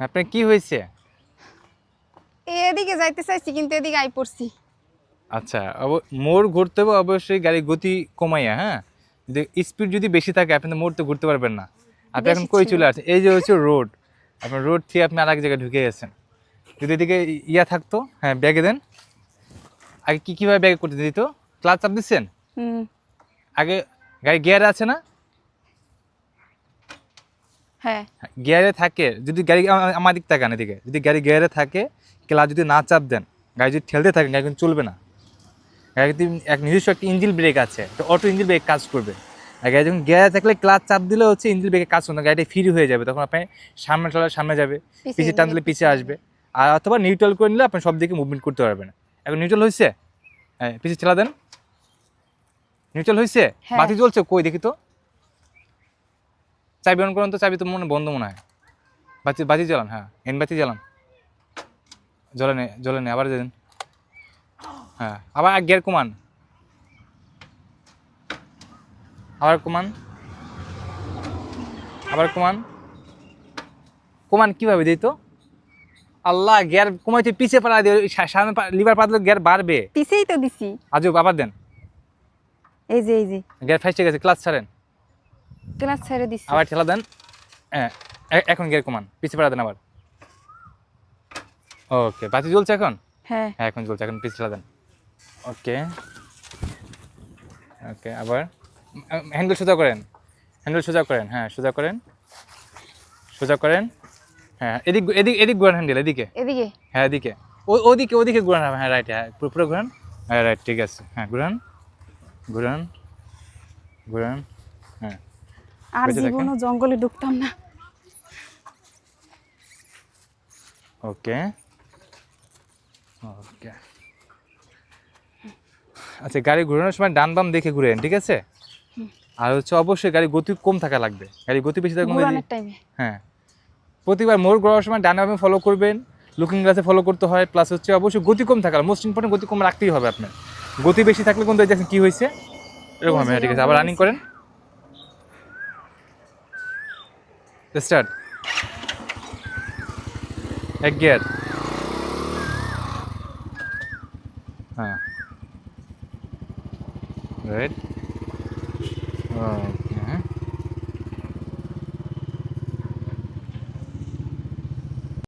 আপনার কি হয়েছে? এদিকে যাইতে চাইছি কিন্তু এদিকে আই পড়ছি। আচ্ছা অব- মোড় ঘুরতে হবে অবশ্যই গাড়ির গতি কমাইয়া হ্যাঁ? যদি স্পিড যদি বেশি থাকে আপনি তো মোড় তো ঘুরতে পারবেন না। আপনি এখন কই চলে আসছেন? এই যে হচ্ছে রোড আপনার রোড থেকে আপনি আর এক জায়গায় ঢুকে গেছেন। যদি এদিকে ইয়া থাকতো হ্যাঁ ব্যাগে দেন। আগে কি কীভাবে ব্যাগে করতে দিত? ক্লাচ চাপ দিচ্ছেন? হুম। আগে গাড়ি গিয়ার আছে না? হ্যাঁ। গিয়ারে থাকে যদি গাড়ি আমার দিক তাকান এদিকে যদি গাড়ি গিয়ারে থাকে ক্লাচ যদি না চাপ দেন গাড়ি যদি ঠেলতে থাকেন গাড়ি কিন্তু চলবে না। গাড়িতে এক নিজস্ব একটা ইঞ্জিন ব্রেক আছে তো অটো ইঞ্জিন ব্রেক কাজ করবে। আর গাড়ি যখন গিয়ারে থাকলে ক্লাচ চাপ দিলে হচ্ছে ইঞ্জিন ব্রেকে কাজ করবে গাড়িটা ফ্রি হয়ে যাবে তখন আপনি সামনে চলার সামনে যাবে পিছিয়ে টান দিলে দিলে পিছিয়ে আসবে। আর অথবা নিউট্রাল করে নিলে আপনি সব দিকে মুভমেন্ট করতে পারবেন এখন নিউট্রাল হয়েছে হ্যাঁ পিছিয়ে ঠেলা দেন। নিউট্রাল হয়েছে হ্যাঁ। বাতি জ্বলছে? কই দেখি তো। চাবি অন করুন তো চাবি তো মনে বন্ধ মনে হয়। বাতি বাতি জ্বালান হ্যাঁ এন বাতি জ্বালান। জ্বলে নে জ্বলে নে আবার দেন হ্যাঁ আবার গিয়ার কমান। আবার কমান। আবার কমান। কমান কীভাবে দিই তো? আল্লাহ গিয়ার কমাইতে পিছিয়ে পাড়া দিয়ে সামনে লিভার পাতলে গিয়ার বাড়বে। পিছেই তো দিছি। আজও আবার দেন। এই যে এই যে। গিয়ার ফাইসে গেছে ক্লাস ছাড়েন। ক্লাস ছেড়ে দিছি। আবার ঠেলা দেন। হ্যাঁ এখন গিয়ার কমান পিছিয়ে পাড়া দেন আবার। ওকে বাতি জ্বলছে এখন? হ্যাঁ। হ্যাঁ এখন চলছে এখন পিছিয়ে দেন। ওকে। ওকে আবার। হ্যান্ডেল সোজা করেন। হ্যান্ডেল সোজা করেন হ্যাঁ সোজা করেন। সোজা করেন। হ্যাঁ এদিক এদিক এদিক ঘোরান হ্যান্ডেল এদিকে। এদিকে? হ্যাঁ এদিকে। ও ওদিকে ওদিকে ঘুরান হ্যাঁ রাইট হ্যাঁ পুরো ঘুরান। হ্যাঁ রাইট ঠিক আছে। হ্যাঁ ঘুরান। ঘুরান। ঘুরান। হ্যাঁ। আর জীবনও জঙ্গলে ঢুকতাম না। ওকে। ওকে। আচ্ছা গাড়ি ঘোরানোর সময় ডান বাম দেখে ঘুরেন ঠিক আছে? আর হচ্ছে অবশ্যই গাড়ি গতি কম থাকা লাগবে। গাড়ি গতি বেশি থাকলে হ্যাঁ। প্রতিবার মোড় ঘোরার সময় ডানে বামে ফলো করবেন লুকিং গ্লাসে ফলো করতে হয় প্লাস হচ্ছে অবশ্যই গতি কম থাকা মোস্ট ইম্পর্টেন্ট গতি কম রাখতেই হবে আপনার। গতি বেশি থাকলে কিন্তু এই দেখেন কি হয়েছে? এরকম হবে ঠিক আছে। আবার রানিং করেন। স্টার্ট এক গিয়ার হ্যাঁ রাইট